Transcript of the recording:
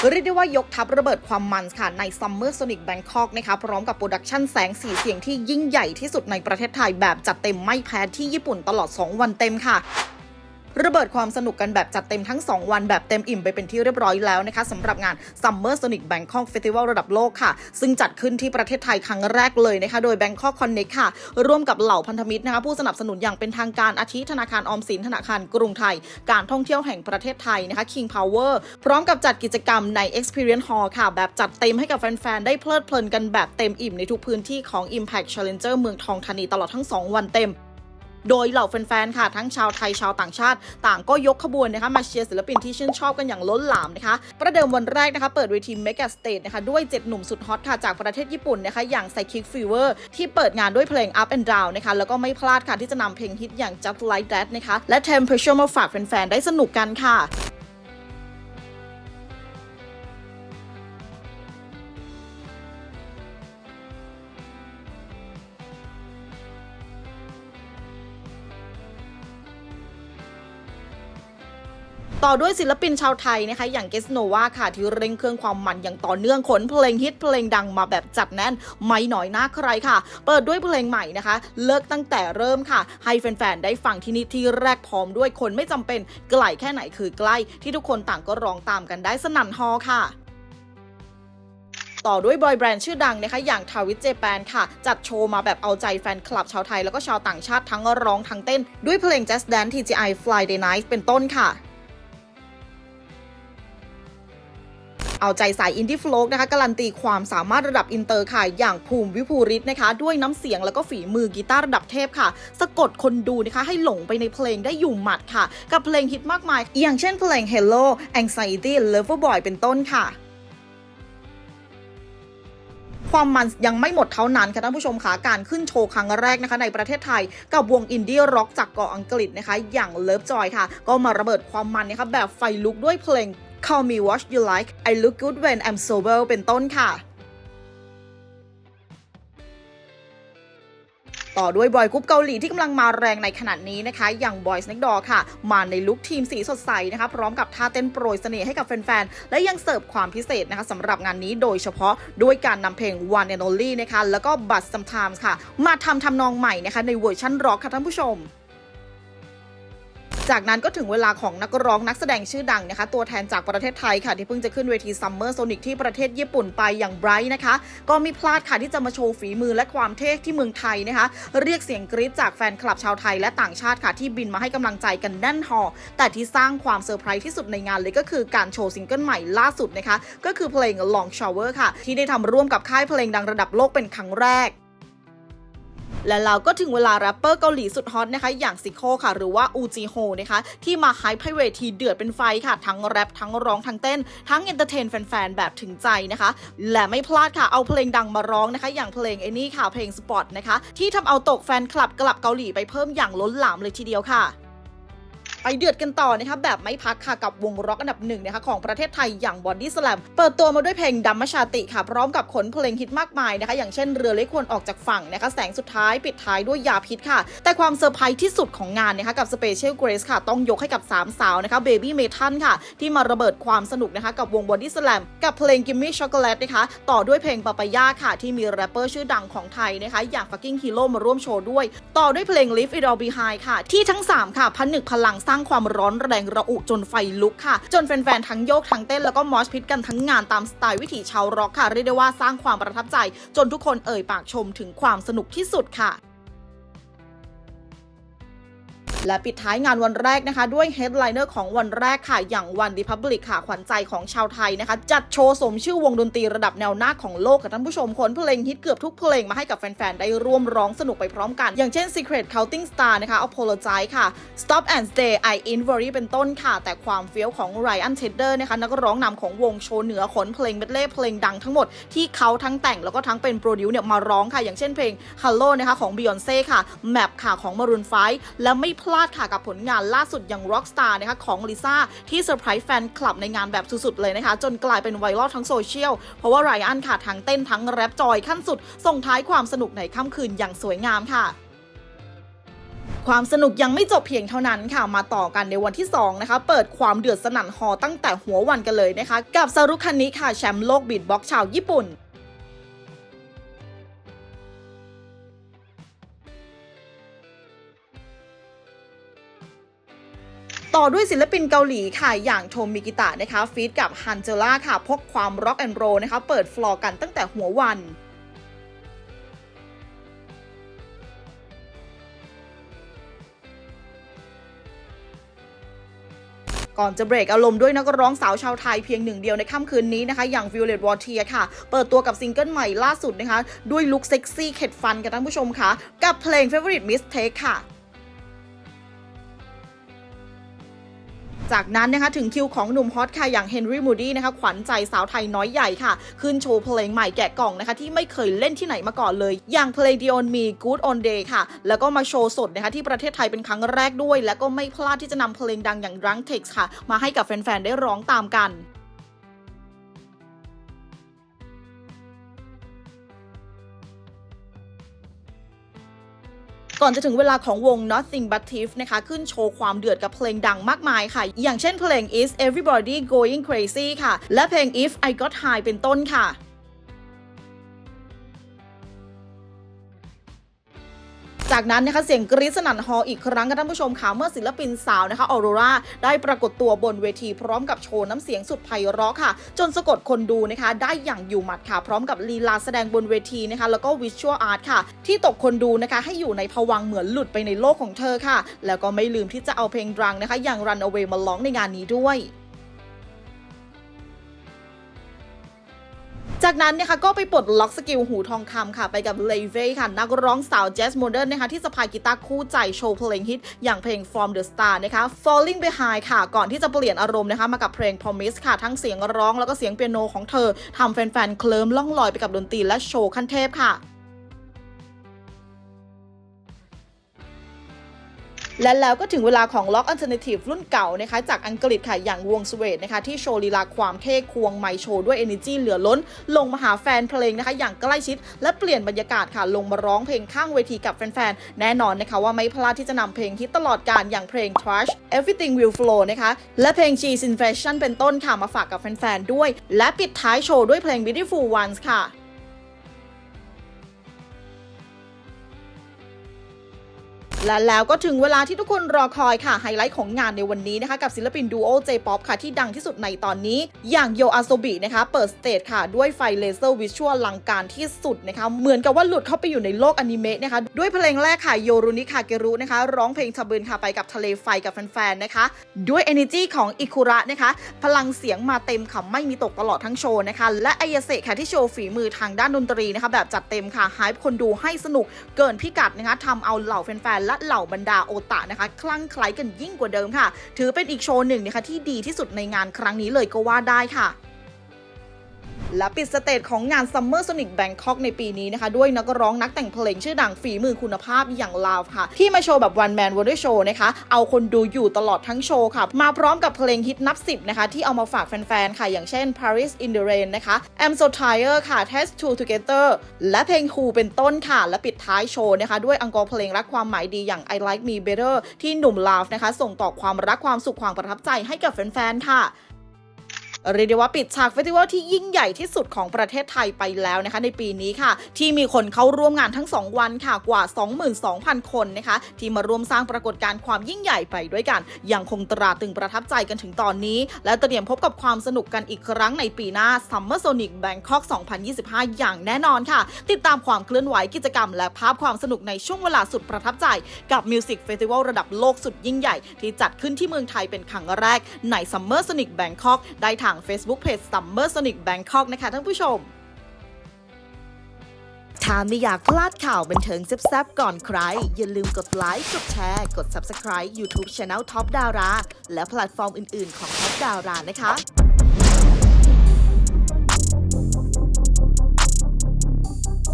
เรียกได้ว่ายกทัพระเบิดความมันค่ะ ในซัมเมอร์โซนิกแบงคอกนะคะพร้อมกับโปรดักชันแสงสีเสียงที่ยิ่งใหญ่ที่สุดในประเทศไทยแบบจัดเต็มไม่แพ้ที่ญี่ปุ่นตลอด 2 วันเต็มค่ะ ระเบิดความสนุกกันแบบจัดเต็มทั้ง 2 วันแบบเต็มอิ่มไปเป็นที่เรียบร้อยแล้วนะคะสำหรับงาน Summer Sonic Bangkok Festival ระดับโลกค่ะ ซึ่งจัดขึ้นที่ประเทศไทยครั้งแรกเลยนะคะโดย Bangkok Connect ค่ะ ร่วมกับเหล่าพันธมิตรนะคะผู้สนับสนุนอย่างเป็นทางการอาทิธนาคารออมสินธนาคารกรุงไทย การท่องเที่ยวแห่งประเทศไทยนะคะ King Power พร้อมกับจัดกิจกรรมใน Experience Hall ค่ะ แบบจัดเต็มให้กับแฟนๆได้เพลิดเพลินกันแบบเต็มอิ่มในทุกพื้นที่ของ Impact Challenger เมืองทองธานีตลอดทั้ง 2 วันเต็ม โดยเหล่าแฟนๆ ค่ะ ทั้งชาวไทยชาวต่างชาติ ต่างก็ยกขบวนนะคะมาเชียร์ศิลปินที่ชื่นชอบกันอย่างล้นหลามนะคะ ประเดิมวันแรกนะคะ เปิดเวทีเมกะสเตจนะคะด้วย 7 หนุ่มสุดฮอตค่ะ จากประเทศญี่ปุ่นนะคะ อย่างไซคิกฟิวเวอร์ที่เปิดงานด้วยเพลง Up and Down นะคะ แล้วก็ไม่พลาดค่ะที่จะนำเพลงฮิตอย่าง Just Like That นะคะ และ Temperature มาฝากแฟนๆ ได้สนุกกันค่ะ ต่อด้วยศิลปินชาวไทยนะคะ อย่างเกสโนวาค่ะ ที่เร่งเครื่องความมันอย่างต่อเนื่องขนเพลงฮิตเพลงดังมาแบบจัดแน่น ไม่หน่อยหน้าใครค่ะ เปิดด้วยเพลงใหม่นะคะ เลิกตั้งแต่เริ่มค่ะ ให้แฟนๆ ได้ฟังที่นี่ที่แรกพร้อมด้วยคนไม่จำเป็นไกลแค่ไหนคือใกล้ ที่ทุกคนต่างก็ร้องตามกันได้สนั่นฮอค่ะต่อด้วยบอยแบรนด์ชื่อดังนะคะอย่างทาวิ j เจแปนค่ะ จัดโชว์มาแบบเอาใจแฟนคลับชาวไทย แล้วก็ชาวต่างชาติทั้งร้องทั้งเต้น ด้วยเพลง Just Dance TGI Friday Night เป็นต้นค่ะ เอาใจสายอินดี้ฟลกนะคะการันตีความสามารถระดับอินเตอร์ค่ะ อย่างภูมิวิภูริศนะคะ ด้วยน้ำเสียงแล้วก็ฝีมือกีตาร์ระดับเทพค่ะ สะกดคนดูนะคะ ให้หลงไปในเพลงได้อยู่หมัดค่ะ กับเพลงฮิตมากมาย อย่างเช่นเพลง Hello Anxiety Loverboy เป็นต้นค่ะความมันยังไม่หมดเท่านั้นค่ะท่านผู้ชมค่ะการขึ้นโชว์ครั้งแรกนะคะในประเทศไทย กับวงอินดี้ร็อกจากเกาะอังกฤษนะคะ อย่าง Love Joy ค่ะ ก็มาระเบิดความมันนะคะแบบไฟลุกด้วยเพลง Call Me What You Like I Look Good When I'm Sober เป็นต้นค่ะ ต่อด้วยบอยกรุ๊ปเกาหลีที่กำลังมาแรงในขณะนี้นะคะ อย่าง Boys Next Door ค่ะ มาในลุคทีมสีสดใสนะคะ พร้อมกับท่าเต้นโปรยเสน่ห์ให้กับแฟน ๆ และยังเสิร์ฟความพิเศษนะคะสำหรับงานนี้โดยเฉพาะด้วยการนำเพลง One and Only นะคะ แล้วก็ But Sometimes ค่ะ มาทำทำนองใหม่นะคะในเวอร์ชั่นร็อกค่ะท่านผู้ชม จากนั้นก็ถึงเวลาของนักร้องนักแสดงชื่อดังนะคะ ตัวแทนจากประเทศไทยค่ะ ที่เพิ่งจะขึ้นเวทีซัมเมอร์โซนิกที่ประเทศญี่ปุ่นไปอย่างไบรท์นะคะ ก็ไม่พลาดค่ะที่จะมาโชว์ฝีมือและความเท่ที่เมืองไทยนะคะ เรียกเสียงกรี๊ดจากแฟนคลับชาวไทยและต่างชาติค่ะ ที่บินมาให้กำลังใจกันแน่นหอ แต่ที่สร้างความเซอร์ไพรส์ที่สุดในงานเลยก็คือการโชว์ซิงเกิลใหม่ล่าสุดนะคะก็คือเพลง Long Shower ค่ะ ที่ได้ทำร่วมกับค่ายเพลงดังระดับโลกเป็นครั้งแรก และเราก็ถึงเวลาแรปเปอร์เกาหลีสุดฮอตนะคะ อย่างซิโคค่ะ หรือว่าอูจีโฮนะคะ ที่มาไฮป์ไพเวทีเดือดเป็นไฟค่ะ ทั้งแรปทั้งร้องทั้งเต้น ทั้งเอนเตอร์เทนแฟนๆ แบบถึงใจนะคะ และไม่พลาดค่ะ เอาเพลงดังมาร้องนะคะ อย่างเพลงไอ้นี่ค่ะเพลงสปอตนะคะ ที่ทำเอาตกแฟนคลับกลับเกาหลีไปเพิ่มอย่างล้นหลามเลยทีเดียวค่ะ ไปเดือดกันต่อนะคะแบบไม่พักค่ะกับวงร็อกอันดับหนึ่งนะคะของประเทศไทยอย่าง Body Slam เปิดตัวมาด้วยเพลงดัมมชาติค่ะ พร้อมกับขนเพลงฮิตมากมายนะคะ อย่างเช่นเรือเล็กควรออกจากฝั่งนะคะแสงสุดท้ายปิดท้ายด้วยยาพิษค่ะ แต่ความเซอร์ไพรส์ที่สุดของงานนะคะกับ Special Grace ค่ะ ต้องยกให้กับ 3 สาวนะคะ Baby m e t a n ค่ะ ที่มาระเบิดความสนุกนะคะกับวง Body Slam กับเพลง Gimme Chocolate นะคะต่อด้วยเพลงป a ปายาค่ะ ที่มีแรปเปอร์ชื่อดังของไทยนะคะอย่าง Fucking Hero มาร่วมโชว์ด้วย ต่อด้วยเพลง Leave It All Behind ค่ะ ที่ทั้ง 3 ค่ะพันหนึกพลังสร้างความร้อนแรงระอุจนไฟลุกค่ะ จนแฟนๆทั้งโยกทั้งเต้นแล้วก็มอชพิทกันทั้งงานตามสไตล์วิถีชาวร็อกค่ะเรียกได้ว่าสร้างความประทับใจ จนทุกคนเอ่ยปากชมถึงความสนุกที่สุดค่ะ และปิดท้ายงานวันแรกนะคะ ด้วยเฮดไลเนอร์ของวันแรกค่ะ อย่างวัน Republic ค่ะขวัญใจของชาวไทยนะคะ จัดโชว์สมชื่อวงดนตรีระดับแนวหน้าของโลกกับท่านผู้ชมคนเพลงฮิตเกือบทุกเพลงมาให้กับแฟน ๆ ได้ร่วมร้องสนุกไปพร้อมกัน อย่างเช่น Secret Counting Star นะคะ Apologize ค่ะ Stop and Stay I In Worry เป็นต้นค่ะ แต่ความเฟี้ยวของ Ryan Tedder นะคะนักร้องนำของวงโชว์เหนือขนเพลงเมดเล่เพลงดังทั้งหมดที่เขาทั้งแต่งแล้วก็ทั้งเป็นโปรดิวเนี่ยมาร้องค่ะ อย่างเช่นเพลง Hello นะคะของ Beyonce ค่ะ Map ค่ะของ Maroon 5และไม่พลาดค่ะกับผลงานล่าสุดอย่าง Rockstar นะคะของลิซ่าที่เซอร์ไพรส์แฟนคลับในงานแบบสุดๆเลยนะคะ จนกลายเป็นไวรัลทั้งโซเชียล เพราะว่าไรอันค่ะทั้งเต้นทั้งแรปจอยขั้นสุด ส่งท้ายความสนุกในค่ำคืนอย่างสวยงามค่ะความสนุกยังไม่จบเพียงเท่านั้นค่ะ มาต่อกันในวันที่ 2 นะคะ เปิดความเดือดสนั่นฮอตั้งแต่หัววันกันเลยนะคะ กับซารุคันนิค่ะแชมป์โลกบีทบ็อกชาวญี่ปุ่น ต่อด้วยศิลปินเกาหลีค่ะ อย่างโทมิกิตะนะคะฟีดกับฮันเจล่าค่ะ พกความร็อกแอนด์โรนะคะ เปิดฟลอร์กันตั้งแต่หัววันก่อนจะเบรกอารมณ์ด้วยนักร้องสาวชาวไทยเพียงหนึ่งเดียวในค่ำคืนนี้นะคะ อย่าง Violet w a t e r ค่ะ เปิดตัวกับซิงเกิลใหม่ล่าสุดนะคะ ด้วยลุคเซ็กซี่เข็ดฟันกันท่านผู้ชมค่ะ กับเพลง Favorite Mistake ค่ะ จากนั้นนะคะถึงคิวของหนุ่มฮอตค่ะอย่างเฮนรี่มูดี้นะคะขวัญใจสาวไทยน้อยใหญ่ค่ะ ขึ้นโชว์เพลงใหม่แกะกล่องนะคะที่ไม่เคยเล่นที่ไหนมาก่อนเลย อย่างเพลง d ี on Me Good on Day ค่ะ แล้วก็มาโชว์สดนะคะที่ประเทศไทยเป็นครั้งแรกด้วย แล้วก็ไม่พลาดที่จะนำเพลงดังอย่าง Drunk Text ค่ะ มาให้กับแฟนๆได้ร้องตามกัน ก่อนจะถึงเวลาของวง Nothing But Thief นะคะขึ้นโชว์ความเดือดกับเพลงดังมากมายค่ะ อย่างเช่นเพลง Is Everybody Going Crazy ค่ะ และเพลง If I Got High เป็นต้นค่ะ จากนั้นนะคะเสียงกรี๊ดสนั่นฮอล์อีกครั้งกันท่านผู้ชมค่ะเมื่อศิลปินสาวนะคะออโรราได้ปรากฏตัวบนเวทีพร้อมกับโชว์น้ำเสียงสุดไพเราะค่ะ จนสะกดคนดูนะคะได้อย่างอยู่หมัดค่ะ พร้อมกับลีลาแสดงบนเวทีนะคะ แล้วก็วิชวลอาร์ตค่ะ ที่ตกคนดูนะคะให้อยู่ในภวังเหมือนหลุดไปในโลกของเธอค่ะ แล้วก็ไม่ลืมที่จะเอาเพลงดังนะคะ อย่าง Run Away มาร้องในงานนี้ด้วย จากนั้นนะคะก็ไปปลดล็อกสกิลหูทองคำค่ะ ไปกับเลเวค่ะ นักร้องสาวแจ๊สโมเดิร์นนะคะที่สะพายกีตาร์คู่ใจโชว์เพลงฮิต อย่างเพลง From the Star นะคะ Falling Behind ค่ะ ก่อนที่จะเปลี่ยนอารมณ์นะคะมากับเพลง Promise ค่ะ ทั้งเสียงร้องแล้วก็เสียงเปียโนของเธอทำแฟนๆ เคลิ้มล่องลอยไปกับดนตรีและโชว์ขั้นเทพค่ะ และแล้วก็ถึงเวลาของ Lock Alternative รุ่นเก่านะคะจากอังกฤษค่ะอย่างวงสเวดนะคะที่โชว์ลีลาความเท่ควงไมค์โชว์ด้วย Energy เหลือล้น ลงมาหาแฟนเพลงนะคะอย่างใกล้ชิด และเปลี่ยนบรรยากาศค่ะ ลงมาร้องเพลงข้างเวทีกับแฟนๆ แน่นอนนะคะว่าไม่พลาดที่จะนำเพลงฮิตตลอดการอย่างเพลง Trash Everything Will Flow นะคะและเพลง She's in Fashion เป็นต้นค่ะมาฝากกับแฟนๆ ด้วย และปิดท้ายโชว์ด้วยเพลง Beautiful Ones ค่ะ และแล้วก็ถึงเวลาที่ทุกคนรอคอยค่ะไฮไลท์ของงานในวันนี้นะคะ กับศิลปินดูโอ J-POP ค่ะที่ดังที่สุดในตอนนี้ อย่างโยอาโซบินะคะ เปิดสเตจค่ะ ด้วยไฟเลเซอร์วิชวลลังการที่สุดนะคะ เหมือนกับว่าหลุดเข้าไปอยู่ในโลกอนิเมะนะคะ ด้วยเพลงแรกค่ะ โยรุนิคาเกรุนะคะ ร้องเพลงชาบืนค่ะไปกับทะเลไฟกับแฟนๆนะคะ ด้วย energy ของอิคุระนะคะ พลังเสียงมาเต็มค่ะไม่มีตกตลอดทั้งโชว์นะคะและไอยาเซค่ะที่โชว์ฝีมือทางด้านดนตรีนะคะแบบจัดเต็มค่ะหายคนดูให้สนุกเกินพิกัดนะคะทำเอาเหล่าแฟนๆและเหล่าบรรดาโอตะนะคะ คลั่งไคล้กันยิ่งกว่าเดิมค่ะ ถือเป็นอีกโชว์หนึ่งนะคะที่ดีที่สุดในงานครั้งนี้เลยก็ว่าได้ค่ะ และปิดสเตจของงาน Summer Sonic Bangkok ในปีนี้นะคะ ด้วยนักร้องนักแต่งเพลงชื่อดังฝีมือคุณภาพอย่างลาวค่ะ ที่มาโชว์แบบ One Man Wonder Show นะคะ เอาคนดูอยู่ตลอดทั้งโชว์ค่ะ มาพร้อมกับเพลงฮิตนับ10นะคะ ที่เอามาฝากแฟนๆ ค่ะ อย่างเช่น Paris in the Rain นะคะ I'm so tired ค่ะ Test to Together และเพลง Who เป็นต้นค่ะ และปิดท้ายโชว์นะคะ ด้วยอังกอร์เพลงรักความหมายดีอย่าง I Like Me Better ที่หนุ่มลาวนะคะ ส่งต่อความรักความสุขความประทับใจให้กับแฟนๆ ค่ะ เรียกได้ว่าปิดฉากเฟสติวัลที่ยิ่งใหญ่ที่สุดของประเทศไทยไปแล้วนะคะ ในปีนี้ค่ะ ที่มีคนเข้าร่วมงานทั้ง 2 วันค่ะกว่า 22,000 คนนะคะ ที่มาร่วมสร้างปรากฏการณ์ความยิ่งใหญ่ไปด้วยกัน ยังคงตราตึงประทับใจกันถึงตอนนี้ และเตรียมพบกับความสนุกกันอีกครั้งในปีหน้า Summer Sonic Bangkok 2025 อย่างแน่นอนค่ะ ติดตามความเคลื่อนไหวกิจกรรม และภาพความสนุกในช่วงเวลาสุดประทับใจ กับ Music Festival ระดับโลกสุดยิ่งใหญ่ ที่จัดขึ้นที่เมืองไทยเป็นครั้งแรกใน Summer Sonic Bangkok ได้ทาง Facebook Page Summer Sonic Bangkok นะคะท่านผู้ชม ถ้าไม่อยากพลาดข่าวบันเทิงแซ่บๆก่อนใคร อย่าลืมกดไลค์ กดแชร์ กด Subscribe YouTube Channel Top Dara และแพลตฟอร์มอื่นๆของ Top Dara นะคะ